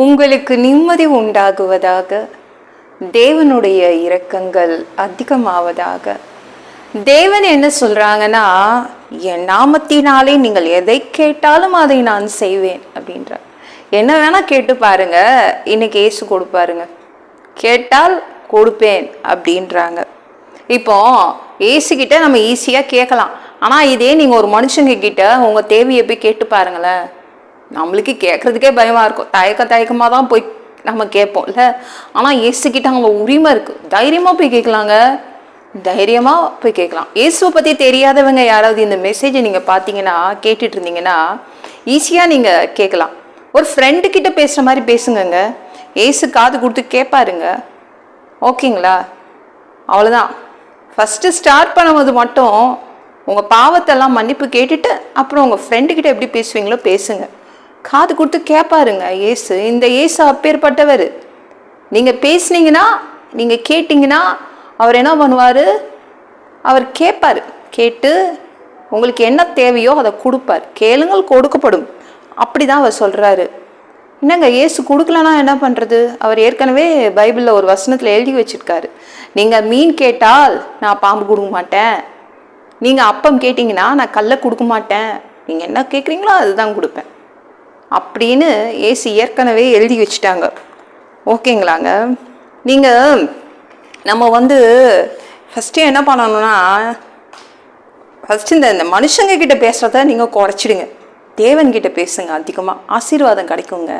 உங்களுக்கு நிம்மதி உண்டாகுவதாக தேவனுடைய இரக்கங்கள் அதிகமாவதாக. தேவன் என்ன சொல்கிறாங்கன்னா என் நாமத்தினாலே நீங்கள் எதை கேட்டாலும் அதை நான் செய்வேன் அப்படின்றார். என்ன வேணால் கேட்டு பாருங்க. இன்னைக்கு ஏசு கொடுப்பாருங்க. கேட்டால் கொடுப்பேன் அப்படின்றாங்க. இப்போ ஏசுகிட்ட நம்ம ஈஸியாக கேட்கலாம். ஆனால் இதே நீங்கள் ஒரு மனுஷங்க கிட்ட உங்கள் தேவையை போய் கேட்டு பாருங்களேன். நம்மளுக்கு கேட்குறதுக்கே பயமாக இருக்கும். தயக்க தயக்கமாக தான் போய் நம்ம கேட்போம்ல. ஆனால் ஏசுக்கிட்ட அவங்க உரிமை இருக்குது தைரியமாக போய் கேட்கலாங்க. தைரியமாக போய் கேட்கலாம். இயேசுவை பற்றி தெரியாதவங்க யாராவது இந்த மெசேஜை நீங்கள் பார்த்தீங்கன்னா கேட்டுட்டு இருந்தீங்கன்னா ஈஸியாக நீங்கள் கேட்கலாம். ஒரு ஃப்ரெண்டுக்கிட்ட பேசுகிற மாதிரி பேசுங்கங்க. ஏசு காது கொடுத்து கேட்பாருங்க. ஓகேங்களா? அவ்வளோதான் ஃபஸ்ட்டு ஸ்டார்ட் பண்ணும்போது மட்டும் உங்கள் பாவத்தெல்லாம் மன்னிப்பு கேட்டுட்டு அப்புறம் உங்கள் ஃப்ரெண்டுக்கிட்ட எப்படி பேசுவீங்களோ பேசுங்கள் காது கொடுத்து கேட்பாருங்க ஏசு. இந்த ஏசு அப்பேற்பட்டவர். நீங்கள் பேசுனீங்கன்னா நீங்கள் கேட்டிங்கன்னா அவர் என்ன பண்ணுவார்? அவர் கேட்பார் கேட்டு உங்களுக்கு என்ன தேவையோ அதை கொடுப்பார். கேளுங்கள் கொடுக்கப்படும். அப்படி தான் அவர் சொல்கிறாரு என்னங்க ஏசு கொடுக்கலனா என்ன பண்ணுறது அவர் ஏற்கனவே பைபிளில் ஒரு வசனத்தில் எழுதி வச்சுருக்காரு. நீங்கள் மீன் கேட்டால் நான் பாம்பு கொடுக்க மாட்டேன். நீங்கள் அப்பம் கேட்டிங்கன்னா நான் கல்லை கொடுக்க மாட்டேன். நீங்கள் என்ன கேட்குறீங்களோ அதுதான் கொடுப்பேன். அப்படின்னு ஏசி ஏற்கனவே எழுதி வச்சுட்டாங்க. ஓகேங்களாங்க? நீங்கள் நம்ம வந்து ஃபஸ்ட்டு என்ன பண்ணணும்னா ஃபஸ்ட்டு இந்த இந்த மனுஷங்க கிட்ட பேசுகிறத நீங்கள் குறைச்சிடுங்க. தேவன்கிட்ட பேசுங்க அதிகமாக ஆசீர்வாதம் கிடைக்குங்க.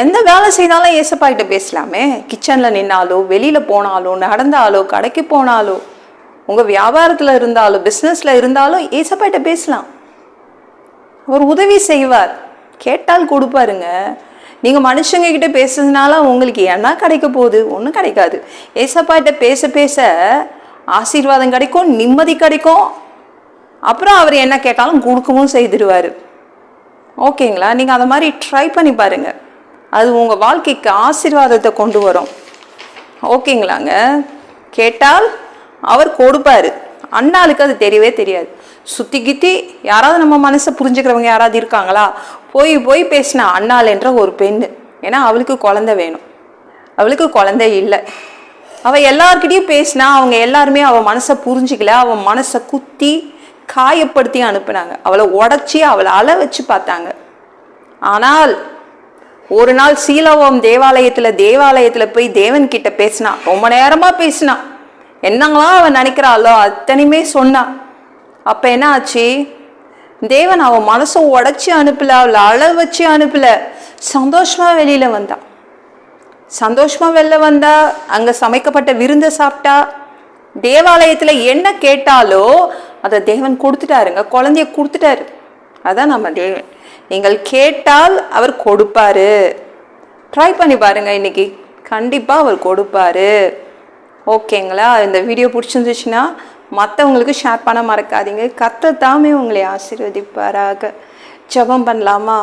எந்த வேலை செய்தாலும் ஏசப்பா கிட்ட பேசலாமே. கிச்சனில் நின்னாலோ வெளியில் போனாலோ நடந்தாலோ கடைக்கு போனாலோ உங்கள் வியாபாரத்தில் இருந்தாலும் பிஸ்னஸில் இருந்தாலும் ஏசப்பா கிட்ட பேசலாம். அவர் உதவி செய்வார். கேட்டால் கொடுப்பாருங்க நீங்கள் மனுஷங்க கிட்ட பேசுறதுனால உங்களுக்கு என்ன கிடைக்க போகுது? ஒன்றும் கிடைக்காது. ஏசப்பாட்ட பேச பேச ஆசீர்வாதம் கிடைக்கும் நிம்மதி கிடைக்கும். அப்புறம் அவர் என்ன கேட்டாலும் கொடுக்கவும் செய்திருவார். ஓகேங்களா? நீங்கள் அதை மாதிரி ட்ரை பண்ணி பாருங்கள் அது உங்கள் வாழ்க்கைக்கு ஆசீர்வாதத்தை கொண்டு வரும். ஓகேங்களாங்க? கேட்டால் அவர் கொடுப்பாரு. அண்ணாளுக்கு அது தெரியவே தெரியாது. சுற்றி கித்தி யாராவது நம்ம மனசை புரிஞ்சுக்கிறவங்க யாராவது இருக்காங்களா? போய் போய் பேசினா அண்ணாள் என்ற ஒரு பெண்ணு. ஏன்னா அவளுக்கு குழந்தை வேணும். அவளுக்கு குழந்தை இல்லை. அவள் எல்லார்கிட்டையும் பேசினா அவங்க எல்லாருமே அவள் மனசை புரிஞ்சிக்கல. அவன் மனசை குத்தி காயப்படுத்தி அனுப்புனாங்க. அவளை உடச்சி அவளை அழ வச்சு பார்த்தாங்க. ஆனால் ஒரு நாள் சீலவம் தேவாலயத்தில் தேவாலயத்தில் போய் தேவன் கிட்ட பேசினா ரொம்ப நேரமாக பேசினா என்னங்களாம் அவன் நினைக்கிறாளோ அத்தனையுமே சொன்னான் அப்போ என்ன ஆச்சு? தேவன் அவன் மனசை உடச்சி அனுப்பல அவளை அழ வச்சு அனுப்பல. சந்தோஷமா வெளியில வந்தா. சந்தோஷமா வெளில வந்தா அங்க சமைக்கப்பட்ட விருந்தை சாப்பிட்டா. தேவாலயத்துல என்ன கேட்டாலோ அதை தேவன் கொடுத்துட்டாருங்க. குழந்தைய கொடுத்துட்டாரு. அதான் நம்ம தேவன். நீங்கள் கேட்டால் அவர் கொடுப்பாரு. ட்ரை பண்ணி பாருங்க இன்னைக்கு. கண்டிப்பா அவர் கொடுப்பாரு. ஓகேங்களா இந்த வீடியோ பிடிச்சிருந்துச்சுன்னா மற்றவங்களுக்கு ஷேர் பண்ண மறக்காதீங்க. கத்த தாமே உங்களை ஆசீர்வதிப்பாராக. ஜெபம் பண்ணலாமா?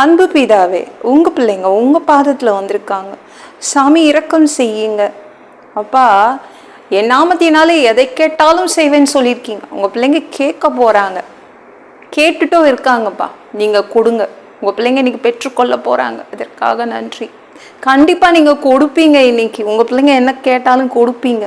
அன்பு பிதாவே உங்கள் பிள்ளைங்க உங்கள் பாதத்தில் வந்திருக்காங்க. சாமி இரக்கம் செய்யுங்க. அப்பா என் நாமத்தினாலே எதை கேட்டாலும் செய்வேன்னு சொல்லியிருக்கீங்க. உங்கள் பிள்ளைங்க கேட்க போகிறாங்க கேட்டுட்டும் இருக்காங்கப்பா. நீங்கள் கொடுங்க. உங்கள் பிள்ளைங்க இன்னைக்கு பெற்றுக்கொள்ள போகிறாங்க இதற்காக நன்றி. கண்டிப்பாக நீங்கள் கொடுப்பீங்க இன்னைக்கு. உங்கள் பிள்ளைங்க என்ன கேட்டாலும் கொடுப்பீங்க.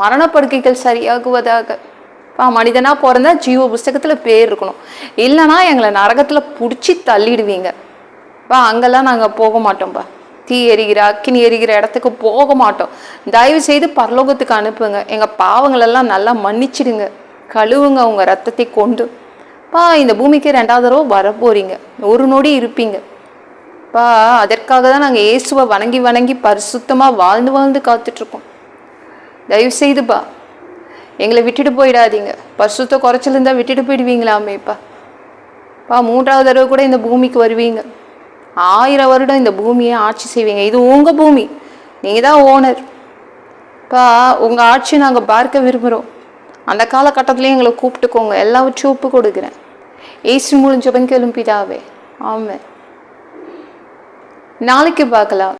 மரணப்படுக்கைகள் சரியாகுவதாக. பா மனிதனாக பிறந்தா ஜீவ புஸ்தகத்தில் பேர் இருக்கணும். இல்லைன்னா எங்களை நரகத்தில் பிடிச்சி தள்ளிடுவீங்க. பா அங்கெல்லாம் நாங்கள் போக மாட்டோம்ப்பா தீ எரிகிற அக்கினி எரிகிற இடத்துக்கு போக மாட்டோம். தயவு செய்து பரலோகத்துக்கு அனுப்புங்க. எங்கள் பாவங்களெல்லாம் நல்லா மன்னிச்சிடுங்க. கழுவுங்க உங்கள் ரத்தத்தை கொண்டு. பா இந்த பூமிக்கு ரெண்டாவது தடவை வரப்போறீங்க. ஒரு நொடி இருப்பீங்க. பா அதற்காக தான் நாங்கள் இயேசுவை வணங்கி வணங்கி பரிசுத்தமாக வாழ்ந்து வாழ்ந்து காத்துட்ருக்கோம் தயவு செய்துப்பா. எங்களை விட்டுட்டு போயிடாதீங்க. பசுத்த குறைச்சல் இருந்தால் விட்டுட்டு போயிடுவீங்களாமேப்பா பா மூன்றாவது தடவை கூட இந்த பூமிக்கு வருவீங்க. ஆயிரம் வருடம் இந்த பூமியை ஆட்சி செய்வீங்க. இது உங்கள் பூமி. நீங்கள் தான் ஓனர். பா உங்கள் ஆட்சியை நாங்கள் பார்க்க விரும்புகிறோம் அந்த காலகட்டத்திலேயே எங்களை கூப்பிட்டுக்கோங்க. எல்லாவற்றையும் ஒப்பு கொடுக்குறேன். ஏசு மூலம் ஜெபம் கேளும் ஆமாம் நாளைக்கு பார்க்கலாம்.